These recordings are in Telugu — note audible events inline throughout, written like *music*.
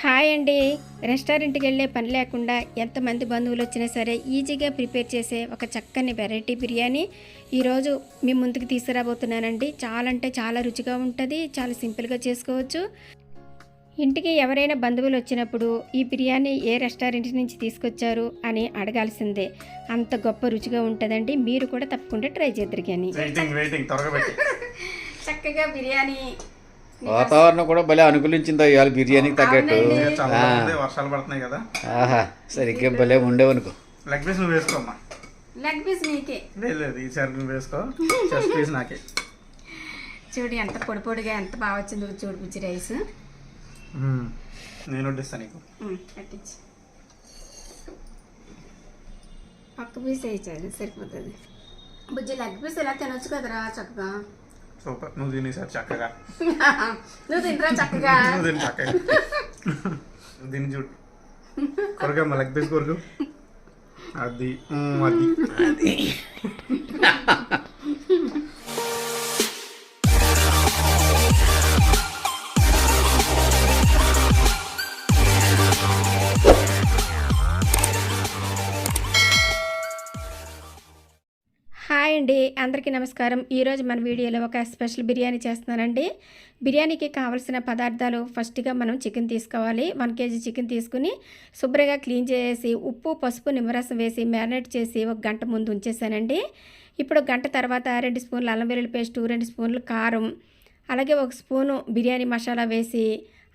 హాయ్ అండి. రెస్టారెంట్కి వెళ్ళే పని లేకుండా ఎంతమంది బంధువులు వచ్చినా సరే ఈజీగా ప్రిపేర్ చేసే ఒక చక్కని వెరైటీ బిర్యానీ ఈరోజు మీ ముందుకు తీసుకురాబోతున్నానండి. చాలా అంటే చాలా రుచిగా ఉంటుంది చాలా సింపుల్గా చేసుకోవచ్చు. ఇంటికి ఎవరైనా బంధువులు వచ్చినప్పుడు ఈ బిర్యానీ ఏ రెస్టారెంట్ నుంచి తీసుకొచ్చారు అని అడగాల్సిందే. అంత గొప్ప రుచిగా ఉంటుందండి. మీరు కూడా తప్పకుండా ట్రై చేద్దరు కానీ *laughs* చక్కగా బిర్యానీ వాతావరణం కూడా భలే అనుకూలించిందో ఇవాళ బిర్యానీకి తగ్గట్టు. వర్షాలు పడుతున్నాయి కదా. ఆహా సరిగ్గా భలే ఉండేవనుకో. లెగ్ పీస్ నువ్వు వేసుకోమ్మా. లెగ్ పీస్ మీకే. లేదు లేదు ఈసారి నువ్వు వేసుకో. చెస్ట్ పీస్ నాకే. చూడు ఎంత పొడి పొడిగా ఎంత బాగా వచ్చిందో చూడు బుజ్జి రైస్. నేను వడ్డిస్తాను నీకు. పట్టించి. పక్క పీస్ వేయించాలి సరిపోతుంది. బుజ్జి లెగ్ పీస్ ఎలా తినొచ్చు కదరా చక్కగా? సూపర్ నువ్వు తిని సార్ చక్కగా నువ్వు తినరా చక్కగా నువ్వు తిని చక్కగా నువ్వు తిని చూడు కొరకమ్మా లెగ్ పీస్ కొరకు అది మ్మ్, అది అందరికీ నమస్కారం. ఈరోజు మన వీడియోలో ఒక స్పెషల్ బిర్యానీ చేస్తున్నానండి. బిర్యానీకి కావలసిన పదార్థాలు ఫస్ట్గా మనం చికెన్ తీసుకోవాలి. వన్ కేజీ చికెన్ తీసుకుని శుభ్రంగా క్లీన్ చేసి ఉప్పు పసుపు నిమ్మరసం వేసి మ్యారినేట్ చేసి ఒక గంట ముందు ఉంచేసానండి. ఇప్పుడు గంట తర్వాత రెండు స్పూన్లు అల్లం వెల్లుల్లి పేస్టు రెండు స్పూన్లు కారం అలాగే ఒక స్పూను బిర్యానీ మసాలా వేసి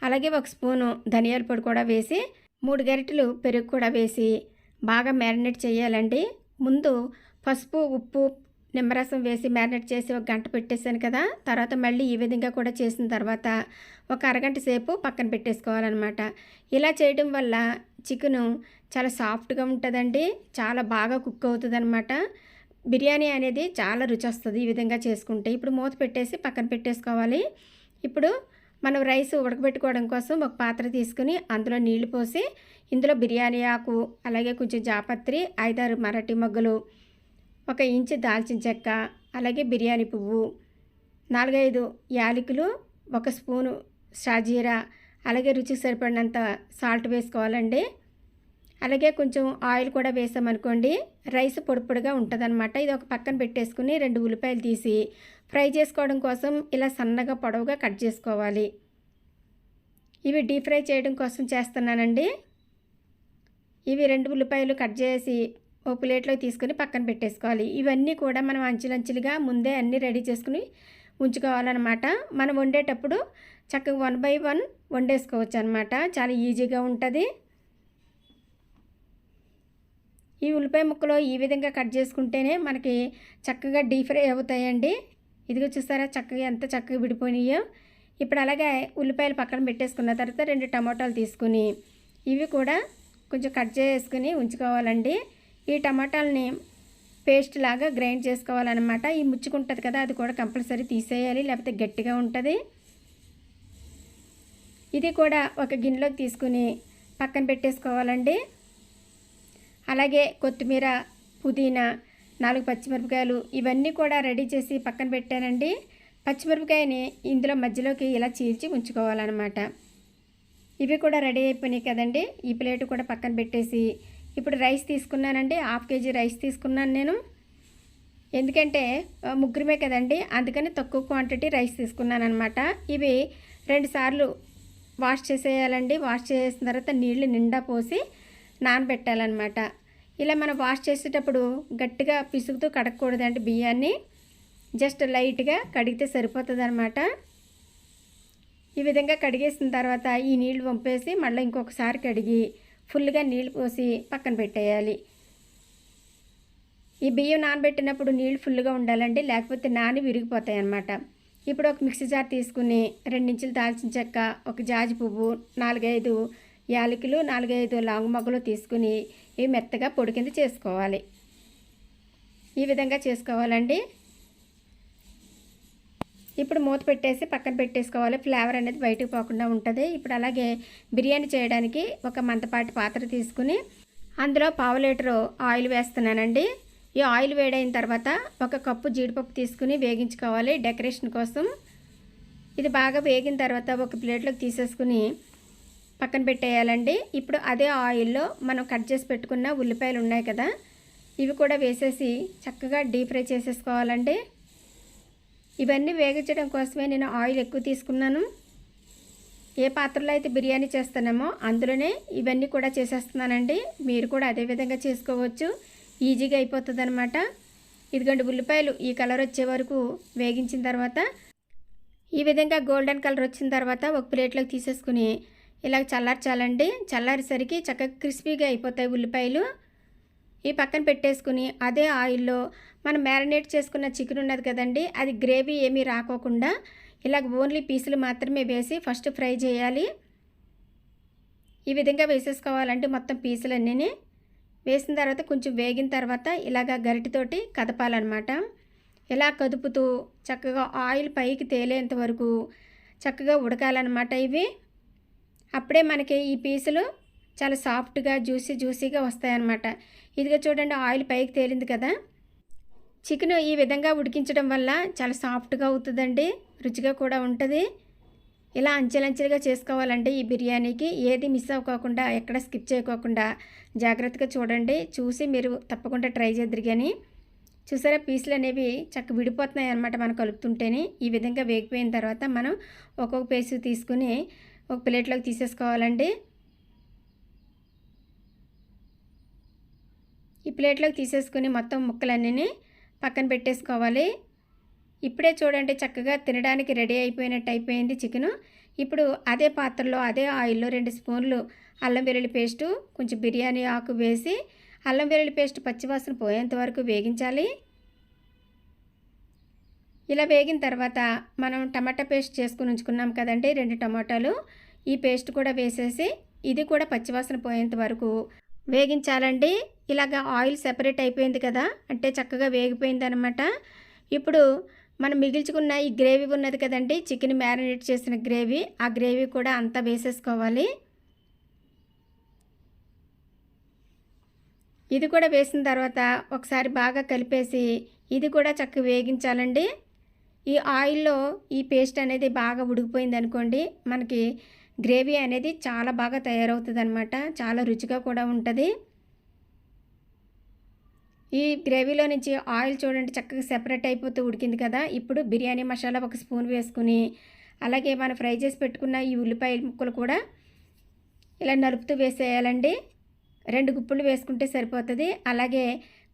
అలాగే ఒక స్పూను ధనియాల పొడి కూడా వేసి మూడు గరిటెలు పెరుగు కూడా వేసి బాగా మ్యారినేట్ చేయాలండి. ముందు పసుపు ఉప్పు నిమ్మరసం వేసి మ్యారినేట్ చేసి ఒక గంట పెట్టేశాను కదా. తర్వాత మళ్ళీ ఈ విధంగా కూడా చేసిన తర్వాత ఒక అరగంట సేపు పక్కన పెట్టేసుకోవాలన్నమాట. ఇలా చేయడం వల్ల చికెను చాలా సాఫ్ట్గా ఉంటుందండి. చాలా బాగా కుక్ అవుతుంది బిర్యానీ అనేది చాలా రుచి వస్తుంది ఈ విధంగా చేసుకుంటే. ఇప్పుడు మూత పెట్టేసి పక్కన పెట్టేసుకోవాలి. ఇప్పుడు మనం రైస్ ఉడకబెట్టుకోవడం కోసం ఒక పాత్ర తీసుకుని అందులో నీళ్ళు పోసి ఇందులో బిర్యానీ ఆకు అలాగే కొంచెం జాపత్రి ఐదారు మరాఠీ మొగ్గలు ఒక ఇంచు దాల్చిన చెక్క అలాగే బిర్యానీ పువ్వు నాలుగైదు యాలకులు ఒక స్పూను షాజీరా అలాగే రుచికి సరిపడినంత సాల్ట్ వేసుకోవాలండి. అలాగే కొంచెం ఆయిల్ కూడా వేసామనుకోండి రైస్ పొడి పొడిగా ఉంటుందన్నమాట. ఇది ఒక పక్కన పెట్టేసుకుని రెండు ఉల్లిపాయలు తీసి ఫ్రై చేసుకోవడం కోసం ఇలా సన్నగా పొడవుగా కట్ చేసుకోవాలి. ఇవి డీప్ ఫ్రై చేయడం కోసం చేస్తున్నానండి. ఇవి రెండు ఉల్లిపాయలు కట్ చేసి ఓ ప్లేట్లో తీసుకొని పక్కన పెట్టేసుకోవాలి. ఇవన్నీ కూడా మనం అంచులంచులుగా ముందే అన్నీ రెడీ చేసుకుని ఉంచుకోవాలన్నమాట. మనం వండేటప్పుడు చక్కగా వన్ బై వన్ వండేసుకోవచ్చు అనమాట చాలా ఈజీగా ఉంటుంది. ఈ ఉల్లిపాయ ముక్కలు ఈ విధంగా కట్ చేసుకుంటేనే మనకి చక్కగా డీప్ ఫ్రై అవుతాయండి. ఇదిగో చూసారా చక్కగా ఎంత చక్కగా విడిపోయినాయో. ఇప్పుడు అలాగే ఉల్లిపాయలు పక్కన పెట్టేసుకున్న తర్వాత రెండు టమాటాలు తీసుకుని ఇవి కూడా కొంచెం కట్ చేసుకుని ఉంచుకోవాలండి. ఈ టమాటాలని పేస్ట్ లాగా గ్రైండ్ చేసుకోవాలన్నమాట. ఈ ముచ్చుకుంటుంది కదా అది కూడా కంపల్సరీ తీసేయాలి లేకపోతే గట్టిగా ఉంటుంది. ఇది కూడా ఒక గిన్నెలోకి తీసుకుని పక్కన పెట్టేసుకోవాలండి. అలాగే కొత్తిమీర పుదీనా నాలుగు పచ్చిమిరపకాయలు ఇవన్నీ కూడా రెడీ చేసి పక్కన పెట్టానండి. పచ్చిమిరపకాయని ఇందులో మధ్యలోకి ఇలా చీల్చి ఉంచుకోవాలన్నమాట. ఇవి కూడా రెడీ అయిపోయినాయి కదండి. ఈ ప్లేట్ కూడా పక్కన పెట్టేసి ఇప్పుడు రైస్ తీసుకున్నానండి హాఫ్ కేజీ రైస్ తీసుకున్నాను నేను. ఎందుకంటే ముగ్గురమే కదండి అందుకని తక్కువ క్వాంటిటీ రైస్ తీసుకున్నాను అనమాట ఇవి రెండుసార్లు వాష్ చేసేయాలండి. వాష్ చేసిన తర్వాత నీళ్ళు నిండా పోసి నానబెట్టాలన్నమాట. ఇలా మనం వాష్ చేసేటప్పుడు గట్టిగా పిసుగుతూ కడగకూడదండి బియ్యాన్ని. జస్ట్ లైట్గా కడిగితే సరిపోతుంది అనమాట ఈ విధంగా కడిగేసిన తర్వాత ఈ నీళ్ళు పంపేసి మళ్ళీ ఇంకొకసారి కడిగి ఫుల్గా నీళ్ళు పోసి పక్కన పెట్టేయాలి. ఈ బియ్యం నానబెట్టినప్పుడు నీళ్ళు ఫుల్గా ఉండాలండి లేకపోతే నాని విరిగిపోతాయి అన్నమాట ఇప్పుడు ఒక మిక్సీ జార్ తీసుకుని రెండించులు దాల్చిన చెక్క ఒక జాజి పువ్వు నాలుగైదు యాలకులు నాలుగైదు లాంగ్ మొగ్గలు తీసుకుని ఇవి మెత్తగా పొడి కింద చేసుకోవాలి. ఈ విధంగా చేసుకోవాలండి. ఇప్పుడు మూత పెట్టేసి పక్కన పెట్టేసుకోవాలి. ఫ్లేవర్ అనేది బయటకు పోకుండా ఉంటుంది. ఇప్పుడు అలాగే బిర్యానీ చేయడానికి ఒక మంతపాటి పాత్ర తీసుకుని అందులో పావు లీటరు ఆయిల్ వేస్తున్నానండి. ఈ ఆయిల్ వేడైన తర్వాత ఒక కప్పు జీడిపప్పు తీసుకుని వేగించుకోవాలి డెకరేషన్ కోసం. ఇది బాగా వేగిన తర్వాత ఒక ప్లేట్లోకి తీసేసుకుని పక్కన పెట్టేయాలండి. ఇప్పుడు అదే ఆయిల్లో మనం కట్ చేసి పెట్టుకున్న ఉల్లిపాయలు ఉన్నాయి కదా ఇవి కూడా వేసేసి చక్కగా డీప్ ఫ్రై చేసేసుకోవాలండి. ఇవన్నీ వేగించడం కోసమే నేను ఆయిల్ ఎక్కువ తీసుకున్నాను. ఏ పాత్రలో అయితే బిర్యానీ చేస్తున్నామో అందులోనే ఇవన్నీ కూడా చేసేస్తున్నానండి. మీరు కూడా అదే విధంగా చేసుకోవచ్చు. ఈజీగా అయిపోతుంది అనమాట ఇదిగోండి ఉల్లిపాయలు ఈ కలర్ వచ్చే వరకు వేగించిన తర్వాత ఈ విధంగా గోల్డెన్ కలర్ వచ్చిన తర్వాత ఒక ప్లేట్లోకి తీసేసుకుని ఇలా చల్లార్చాలండి. చల్లారేసరికి చక్కగా క్రిస్పీగా అయిపోతాయి ఉల్లిపాయలు. ఈ పక్కన పెట్టేసుకుని అదే ఆయిల్లో మనం మ్యారినేట్ చేసుకున్న చికెన్ ఉన్నది కదండి అది గ్రేవీ ఏమీ రాకోకుండా ఇలాగ ఓన్లీ పీసులు మాత్రమే వేసి ఫస్ట్ ఫ్రై చేయాలి. ఈ విధంగా వేసేసుకోవాలంటే మొత్తం పీసులన్నీ వేసిన తర్వాత కొంచెం వేగిన తర్వాత ఇలాగ గరిటితోటి కదపాలన్నమాట. ఇలా కదుపుతూ చక్కగా ఆయిల్ పైకి తేలేంత వరకు చక్కగా ఉడకాలన్నమాట ఇవి. అప్పుడే మనకి ఈ పీసులు చాలా సాఫ్ట్గా జ్యూసీ జ్యూసీగా వస్తాయన్నమాట. ఇదిగా చూడండి ఆయిల్ పైకి తేలింది కదా. చికెన్ ఈ విధంగా ఉడికించడం వల్ల చాలా సాఫ్ట్గా అవుతుందండి. రుచిగా కూడా ఉంటుంది. ఇలా అంచెలంచెలుగా చేసుకోవాలంటే ఈ బిర్యానీకి. ఏది మిస్ అవ్వకోకుండా ఎక్కడ స్కిప్ చేయకోకుండా జాగ్రత్తగా చూడండి. చూసి మీరు తప్పకుండా ట్రై చేద్దరు కానీ చూసారా పీసులు అనేవి చక్క విడిపోతున్నాయి అన్నమాట మనం కలుపుతుంటేనే. ఈ విధంగా వేగిపోయిన తర్వాత మనం ఒక్కొక్క పీసు తీసుకుని ఒక ప్లేట్లోకి తీసేసుకోవాలండి. ఈ ప్లేట్లోకి తీసేసుకుని మొత్తం ముక్కలన్నీ పక్కన పెట్టేసుకోవాలి. ఇప్పుడే చూడండి చక్కగా తినడానికి రెడీ అయిపోయినట్టు అయిపోయింది చికెను. ఇప్పుడు అదే పాత్రలో అదే ఆయిల్లో రెండు స్పూన్లు అల్లం వెల్లుల్లి పేస్టు కొంచెం బిర్యానీ ఆకు వేసి అల్లం వెల్లుల్లి పేస్ట్ పచ్చివాసన పోయేంత వరకు వేగించాలి. ఇలా వేగిన తర్వాత మనం టమాటా పేస్ట్ చేసుకుని ఉంచుకున్నాం కదండి రెండు టమాటాలు. ఈ పేస్ట్ కూడా వేసేసి ఇది కూడా పచ్చివాసన పోయేంత వరకు వేగించాలండి. ఇలాగ ఆయిల్ సెపరేట్ అయిపోయింది కదా అంటే చక్కగా వేగిపోయింది అనమాట ఇప్పుడు మనం మిగిల్చుకున్న ఈ గ్రేవీ ఉన్నది కదండి చికెన్ మ్యారినేట్ చేసిన గ్రేవీ ఆ గ్రేవీ కూడా అంతా వేసేసుకోవాలి. ఇది కూడా వేసిన తర్వాత ఒకసారి బాగా కలిపేసి ఇది కూడా చక్కగా వేగించాలండి. ఈ ఆయిల్లో ఈ పేస్ట్ అనేది బాగా ఉడికిపోయింది అనుకోండి మనకి గ్రేవీ అనేది చాలా బాగా తయారవుతుంది అనమాట చాలా రుచిగా కూడా ఉంటుంది. ఈ గ్రేవీలో నుంచి ఆయిల్ చూడండి చక్కగా సెపరేట్ అయిపోతూ ఉడికింది కదా. ఇప్పుడు బిర్యానీ మసాలా ఒక స్పూన్ వేసుకుని అలాగే మనం ఫ్రై చేసి పెట్టుకున్న ఈ ఉల్లిపాయ ముక్కలు కూడా ఇలా నలుపుతూ వేసేయాలండి. రెండు గుప్పులు వేసుకుంటే సరిపోతుంది. అలాగే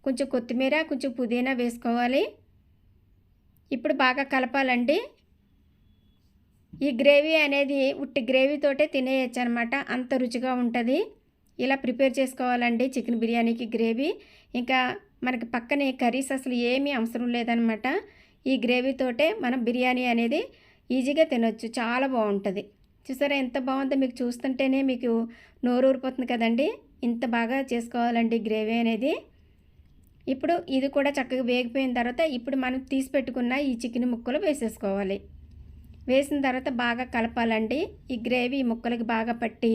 కొంచెం కొత్తిమీర కొంచెం పుదీనా వేసుకోవాలి. ఇప్పుడు బాగా కలపాలండి. ఈ గ్రేవీ అనేది ఉట్టి గ్రేవీతోటే తినేయచ్చు అనమాట అంత రుచిగా ఉంటుంది. ఇలా ప్రిపేర్ చేసుకోవాలండి చికెన్ బిర్యానీకి గ్రేవీ. ఇంకా మనకి పక్కనే కర్రీస్ అసలు ఏమీ అవసరం లేదనమాట ఈ గ్రేవీతోటే మనం బిర్యానీ అనేది ఈజీగా తినొచ్చు. చాలా బాగుంటుంది. చూసారా ఎంత బాగుందో మీకు చూస్తుంటేనే మీకు నోరు ఊరిపోతుంది కదండి. ఇంత బాగా చేసుకోవాలండి గ్రేవీ అనేది. ఇప్పుడు ఇది కూడా చక్కగా వేగిపోయిన తర్వాత ఇప్పుడు మనం తీసి పెట్టుకున్న ఈ చికెన్ ముక్కలు వేసేసుకోవాలి. వేసిన తర్వాత బాగా కలపాలండి. ఈ గ్రేవీ ఈ ముక్కలకి బాగా పట్టి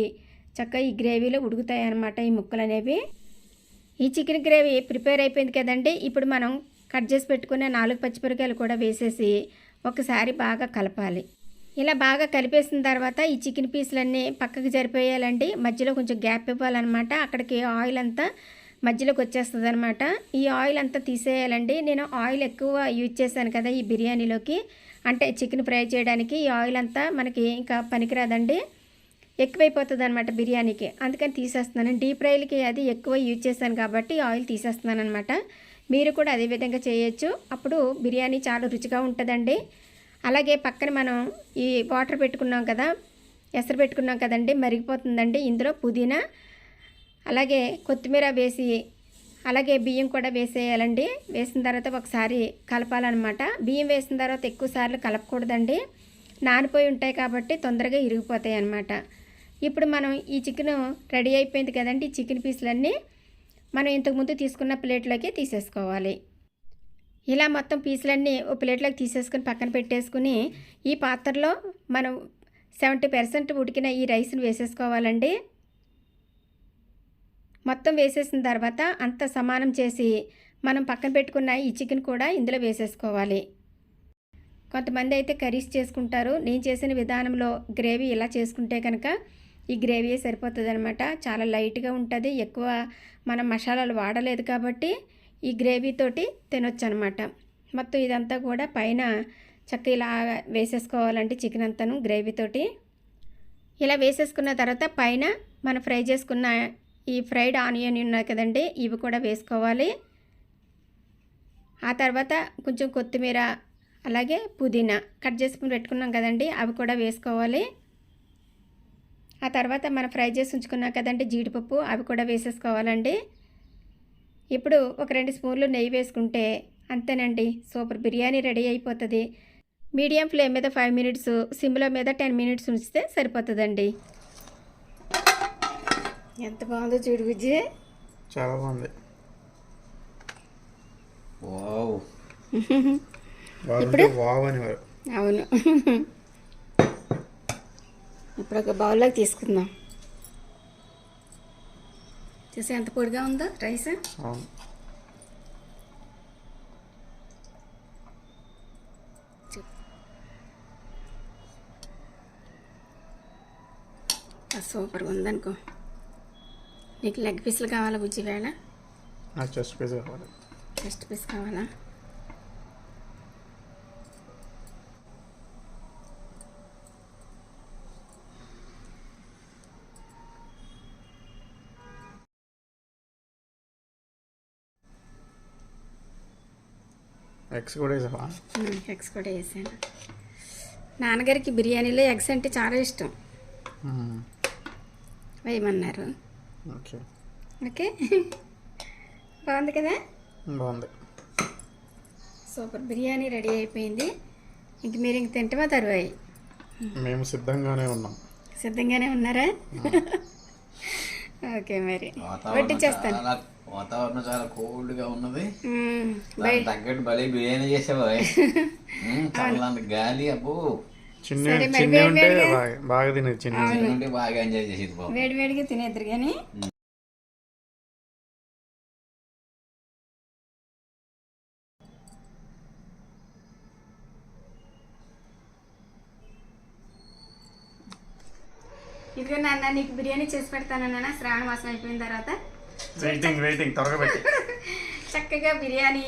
చక్కగా ఈ గ్రేవీలో ఉడుకుతాయి అన్నమాట ఈ ముక్కలు అనేవి ఈ చికెన్ గ్రేవీ ప్రిపేర్ అయిపోయింది కదండి. ఇప్పుడు మనం కట్ చేసి పెట్టుకున్న నాలుగు పచ్చిమిరకాయలు కూడా వేసేసి ఒకసారి బాగా కలపాలి. ఇలా బాగా కలిపేసిన తర్వాత ఈ చికెన్ పీసులన్నీ పక్కకి జరిపోయాలండి. మధ్యలో కొంచెం గ్యాప్ ఇవ్వాలన్నమాట. అక్కడికి ఆయిల్ అంతా మధ్యలోకి వచ్చేస్తుంది అనమాట ఈ ఆయిల్ అంతా తీసేయాలండి. నేను ఆయిల్ ఎక్కువ యూజ్ చేశాను కదా ఈ బిర్యానీలోకి. అంటే చికెన్ ఫ్రై చేయడానికి ఈ ఆయిల్ అంతా మనకి ఇంకా పనికిరాదండి. ఎక్కువైపోతుంది అనమాట బిర్యానీకి. అందుకని తీసేస్తున్నాను. డీప్ ఫ్రైలకి అది ఎక్కువ యూజ్ చేశాను కాబట్టి ఆయిల్ తీసేస్తున్నాను అనమాట మీరు కూడా అదే విధంగా చేయొచ్చు. అప్పుడు బిర్యానీ చాలా రుచిగా ఉంటుందండి. అలాగే పక్కన మనం ఈ వాటర్ పెట్టుకున్నాం కదా ఎసరు పెట్టుకున్నాం కదండి మరిగిపోతుందండి ఇందులో పుదీనా అలాగే కొత్తిమీర వేసి అలాగే బియ్యం కూడా వేసేయాలండి. వేసిన తర్వాత ఒకసారి కలపాలన్నమాట. బియ్యం వేసిన తర్వాత ఎక్కువ సార్లు కలపకూడదండి. నానిపోయి ఉంటాయి కాబట్టి తొందరగా ఇరిగిపోతాయి అన్నమాట ఇప్పుడు మనం ఈ చికెన్ రెడీ అయిపోయింది కదండి. ఈ చికెన్ పీసులన్నీ మనం ఇంతకుముందు తీసుకున్న ప్లేట్లోకి తీసేసుకోవాలి. ఇలా మొత్తం పీసులన్నీ ఓ ప్లేట్లోకి తీసేసుకుని పక్కన పెట్టేసుకుని ఈ పాత్రలో మనం సెవెంటీ పర్సెంట్ ఉడికిన ఈ రైస్ని వేసేసుకోవాలండి. మొత్తం వేసేసిన తర్వాత అంత సమానం చేసి మనం పక్కన పెట్టుకున్న ఈ చికెన్ కూడా ఇందులో వేసేసుకోవాలి. కొంతమంది అయితే కర్రీస్ చేసుకుంటారు. నేను చేసిన విధానంలో గ్రేవీ ఇలా చేసుకుంటే కనుక ఈ గ్రేవీ సరిపోతుంది అనమాట చాలా లైట్గా ఉంటుంది. ఎక్కువ మనం మసాలాలు వాడలేదు కాబట్టి ఈ గ్రేవీ తోటి తినొచ్చు అనమాట మొత్తం ఇదంతా కూడా పైన చక్క ఇలా వేసేసుకోవాలంటే చికెన్ అంతాను గ్రేవీతోటి ఇలా వేసేసుకున్న తర్వాత పైన మనం ఫ్రై చేసుకున్న ఈ ఫ్రైడ్ ఆనియన్ ఉన్నాయి కదండి ఇవి కూడా వేసుకోవాలి. ఆ తర్వాత కొంచెం కొత్తిమీర అలాగే పుదీనా కట్ చేసుకుని పెట్టుకున్నాం కదండి అవి కూడా వేసుకోవాలి. ఆ తర్వాత మనం ఫ్రై చేసి ఉంచుకున్నాం కదండి జీడిపప్పు అవి కూడా వేసేసుకోవాలండి. ఇప్పుడు ఒక రెండు స్పూన్లు నెయ్యి వేసుకుంటే అంతేనండి సూపర్ బిర్యానీ రెడీ అయిపోతుంది. మీడియం ఫ్లేమ్ మీద ఫైవ్ మినిట్స్ సిమ్లో మీద టెన్ మినిట్స్ ఉంచితే సరిపోతుందండి. ఎంత బాగుందో చూడు బుజ్జి చాలా బాగుంది. వావ్. బాగుంటే వావ్ అనేవారు. అవును. ఇప్పుడు ఒక బౌల్లోకి తీసుకుందాం. చూసి ఎంత పొడిగా ఉందో రైస్? అవును. సూపర్గా ఉందనుకో. నీకు లెగ్ పీసులు కావాలా బుజ్జి వేళ? నాకు చెస్ట్ పీస్ కావాలి. చెస్ట్ పీస్ కావాలా? ఎగ్స్ కూడా వేసావా? ఎగ్స్ కూడా వేసాను. నాన్నగారికి బిర్యానీలో ఎగ్స్ అంటే చాలా ఇష్టం. వేయమన్నారు. ఓకే. ఓకే. బాగుంది కదా? బాగుంది. సూపర్. బిర్యానీ రెడీ అయిపోయింది. ఇంక మీరు ఇంక తింటమా తరువాయి? మేము సిద్ధంగానే ఉన్నాం. సిద్ధంగానే ఉన్నారా? ఓకే మరి. వడ్డించేస్తాను వాతావరణం చాలా కోల్డ్గా ఉన్నది తగ్గట్టు భలే బిర్యానీ చేసావా *laughs* గాలి అబ్బో. చిన్న చిన్న ఉంటే. బాగా బాగా తినేది చిన్న బాగా ఎంజాయ్ చేసేది వేడి వేడిగా తినేద్దరు కానీ ఇదిగో నాన్న నీకు బిర్యానీ చేసి పెడతాను నాన్న. శ్రావణ మాసం అయిపోయిన తర్వాత వెయిటింగ్ వెయిటింగ్ త్వరగా పెట్టి. *laughs* చక్కగా బిర్యానీ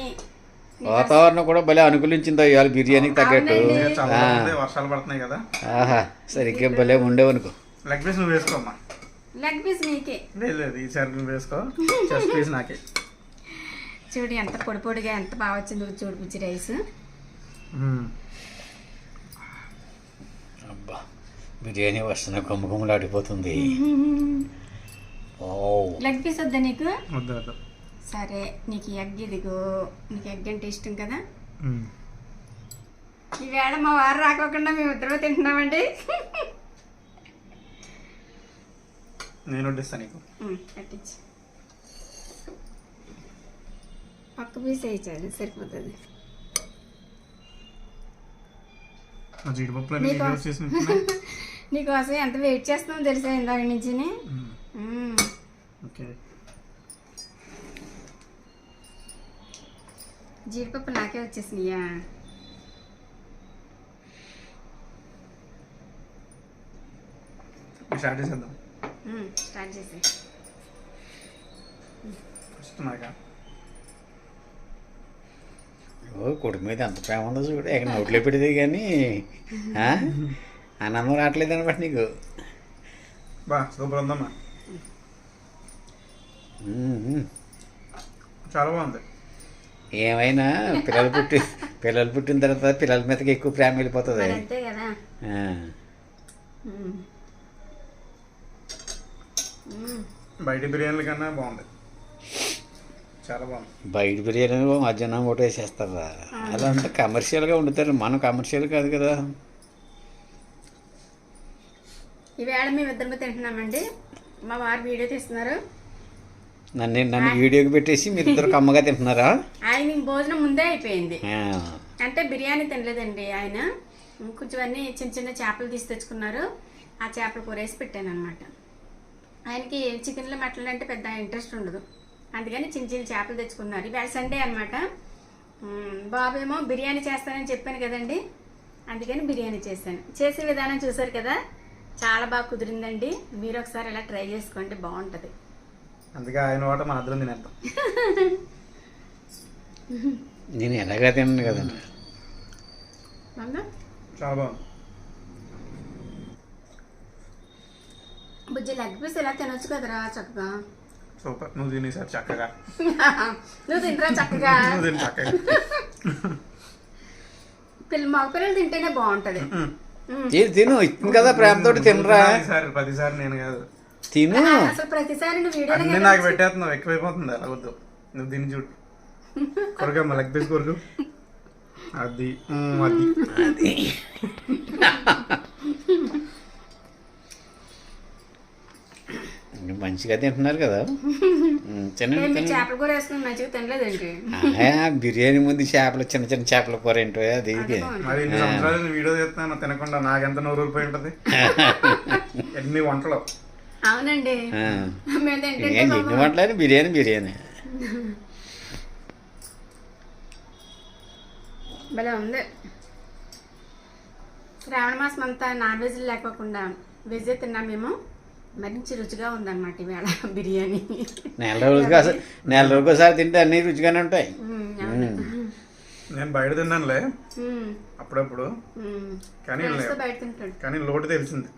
వాతావరణం కూడా భలే అనుకూలించింది ఇవాళ బిర్యానీకి తగ్గట్టు. వర్షాలు పడుతున్నాయి కదా. ఆహా సరిగ్గా భలే ఉండేవనుకో. లెగ్ పీస్ నువ్వు వేసుకోమ్మా. లెగ్ పీస్ నీకే లేదు లేదు ఈసారి నువ్వు వేసుకో. చెస్ట్ పీస్ నాకే. చూడు ఎంత పొడి పొడిగా ఎంత బాగా వచ్చిందో చూడు బుజ్జి రైస్. అబ్బా బిర్యానీ వస్తున్న గుమ్మ గుమ్మలాడిపోతుంది ఓ *laughs* లెగ్ పీస్ వద్దా నీకు? వద్దు వద్దు. సరే నీకు ఎగ్ ఇదిగో నీకు ఎగ్ అంటే ఇష్టం కదా. ఈవేళ మా వారు రాకోకుండా మేము ఇద్దరు తింటున్నామండి. నేను వడ్డిస్తాను నీకు. పట్టించు. పక్క పీస్ వేయించాలి సరిపోతుంది. *laughs* నీకోసం ఎంత వెయిట్ చేస్తున్నావు తెలుసా ఇందాక నుంచి. ఓకే. జీడిపప్పు నాకే వచ్చేసినాయా? స్టార్ట్ చేసేద్దాం. స్టార్ట్ చేసి. కొడుకు మీద ఎంత ప్రేమ ఉందో చూడు. ఎక్కడ నోట్లో పెడితే కానీ ఆ? ఆనందం రావట్లేదు అనమాట నీకు. బా సూపర్ ఉందమ్మా. మ్మ్. చాలా బాగుంది. ఏమైనా పిల్లలు పుట్టి పిల్లలు పుట్టిన తర్వాత పిల్లల మీదకి ఎక్కువ ప్రేమ వెళ్ళిపోతుంది. అంతే కదా. బయట బిర్యానీల కన్నా బాగుంది. చాలా బాగుంది. బయట బిర్యానీ మధ్యాహ్నం ఒకటి వేసేస్తారా అలా అంతా కమర్షియల్గా వండుతారు. మనం కమర్షియల్ కాదు కదా. ఈవేళ మేము ఇద్దరు తింటున్నామండి. మా వారు వీడియో తీస్తున్నారు. నన్ను నన్ను వీడియోకి పెట్టేసి మీరు ఇద్దరు *laughs* కమ్మగా తింటున్నారా? ఆయన భోజనం ముందే అయిపోయింది. అంటే బిర్యానీ తినలేదండి ఆయన. కొంచెం అన్ని చిన్న చిన్న చేపలు తీసి తెచ్చుకున్నారు. ఆ చేపలు కూరేసి పెట్టాను అనమాట ఆయనకి చికెన్లో మటన్లు అంటే పెద్ద ఇంట్రెస్ట్ ఉండదు. అందుకని చిన్న చిన్న చేపలు తెచ్చుకున్నారు. ఇవాళ సండే అనమాట బాబు ఏమో బిర్యానీ చేస్తానని చెప్పాను కదండి. అందుకని బిర్యానీ చేశాను. చేసే విధానం చూసారు కదా? చాలా బాగా కుదిరిందండి. మీరు ఒకసారి ఇలా ట్రై చేసుకోండి బాగుంటుంది. అందుకే ఆయన వాట మన అద్దరం తినేద్దాం. నేను ఎలాగా తిన్నాను కదండి? చాలా బాగుంది. బుజ్జి లెగ్ పీస్ ఇలా తినొచ్చు కదరా చక్కగా? సూపర్. నువ్వు తినేసారు చక్కగా. *laughs* నువ్వు తింటరా చక్కగా? *laughs* నువ్వు తిని చక్కగా. పిల్ల మగ పిల్లలు తింటేనే బాగుంటది. తిను? ఇచ్చింది కదా ప్రేమతోటి తినరా? పదిసారి నేను కాదు. తిను. అసలు ప్రతిసారి నువ్వు వీడియోలో అన్ని నాకు పెట్టేస్తున్నావు ఎక్కువైపోతుంది అలా వద్దు. నువ్వు తిని చూడు. కొరకమ్మ లెగ్ పీస్ కొరకు అది అది. అది. మంచిగా తింటున్నారు కదా. తినండి తినండి. చేపల కూర వేసుకుని మంచిగా తినలేదండి ఆ, బిర్యానీ ముందు చేపలు చిన్న చిన్న చేపల కూర ఏంటో అది వీడియో చేస్తాను తినకుండా నాకెంత నోరు ఊరిపోయి ఉంటుంది? *laughs* ఎన్ని వంటలు? అవునండి. ఎన్ని వంటలని బిర్యానీ బిర్యానీ. భలే ఉంది. శ్రావణ మాసం అంతా నాన్ వెజ్ లేకోకుండా వెజ్ తిన్నాం మేము. మంచి రుచిగా ఉందన్నమాట ఇవాళ బిర్యానీ. నెల అసలు నెల రోజులకి ఒకసారి తింటే అన్ని రుచిగానే ఉంటాయి. నేను బయట తిన్నానులే. అప్పుడప్పుడు. కానీ కానీ లోటు తెలిసింది.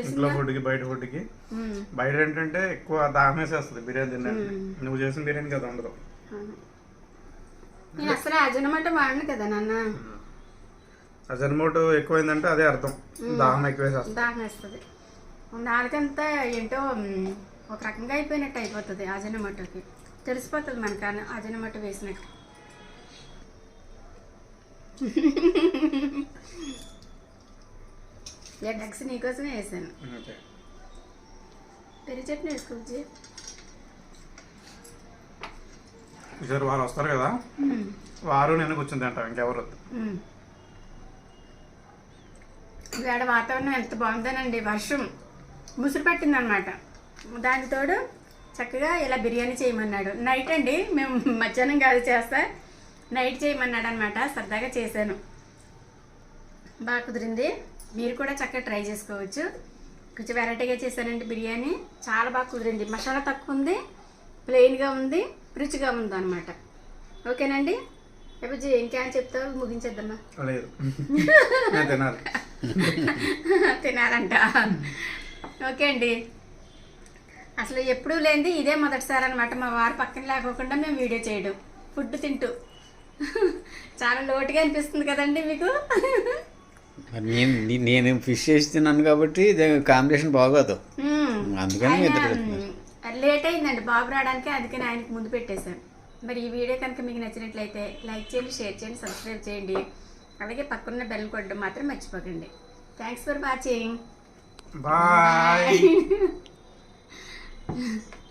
ఇంట్లో ఫుడ్కి బయట ఫుడ్కి. ఉమ్, బయట ఏంటంటే ఎక్కువ దాహం వేసేస్తుంది బిర్యానీ తిన్నాను నువ్వు చేసిన బిర్యానీ కదా ఉండదు. నేను అసలు అజనమాట వాడిను కదా నాన్న. అజన్మోటు ఎక్కువైందంటే అదే అర్థం. దాహం ఎక్కువ వేసేస్తుంది దాహం వేస్తుంది. నాలుగంతా ఏంటో ఒక రకంగా అయిపోయినట్టు అయిపోతుంది అజనమటోకి తెలిసిపోతుంది మనకు అజనమటో వేసినట్టు. ఎగ్స్ నీకోసమే వేసాను ఓకే. పెరి చట్నీ వేసుకోవచ్చు ఈసారి వారు వస్తారు కదా? వారు నేను కూర్చుని తింటాం ఇంకెవరు వద్దు. ఇవాడ వాతావరణం ఎంత బాగుందోనండి వర్షం ముసురు పట్టిందనమాట. దాని తోడు చక్కగా ఇలా బిర్యానీ చేయమన్నాడు. నైట్ అండి మేము మధ్యాహ్నం కాదు చేస్తా నైట్ చేయమన్నాడు అనమాట సరదాగా చేశాను. బాగా కుదిరింది. మీరు కూడా చక్కగా ట్రై చేసుకోవచ్చు. కొంచెం వెరైటీగా చేశానండి బిర్యానీ చాలా బాగా కుదిరింది. మసాలా తక్కువ ఉంది ప్లెయిన్గా ఉంది రుచిగా ఉంది అనమాట ఓకేనండి ఎప్పుడు ఇంకేం చెప్తావు? ముగించేద్దామా? లేదు. *laughs* నేను తినాలి. తినాలంట. ఓకే అండి. అసలు ఎప్పుడూ లేనిది ఇదే మొదటిసారి అనమాట మా వారు పక్కన లేకోకుండా మేము వీడియో చేయడం. ఫుడ్ తింటూ. *laughs* చాలా లోటుగా అనిపిస్తుంది కదండి మీకు? *laughs* మరి నేను ఫిష్ చేసి తిన్నాను కాబట్టి ఇది కాంబినేషన్ బాగోదు. అందుకని లేట్ అయిందండి బాబు రావడానికి అందుకని ఆయనకు ముందు పెట్టేశాను. మరి ఈ వీడియో కనుక మీకు నచ్చినట్లయితే లైక్ చేయండి షేర్ చేయండి సబ్స్క్రైబ్ చేయండి. అలాగే పక్కన్న బెల్ కొట్టడం మాత్రం మర్చిపోకండి. Thanks for watching. బాయ్. *laughs*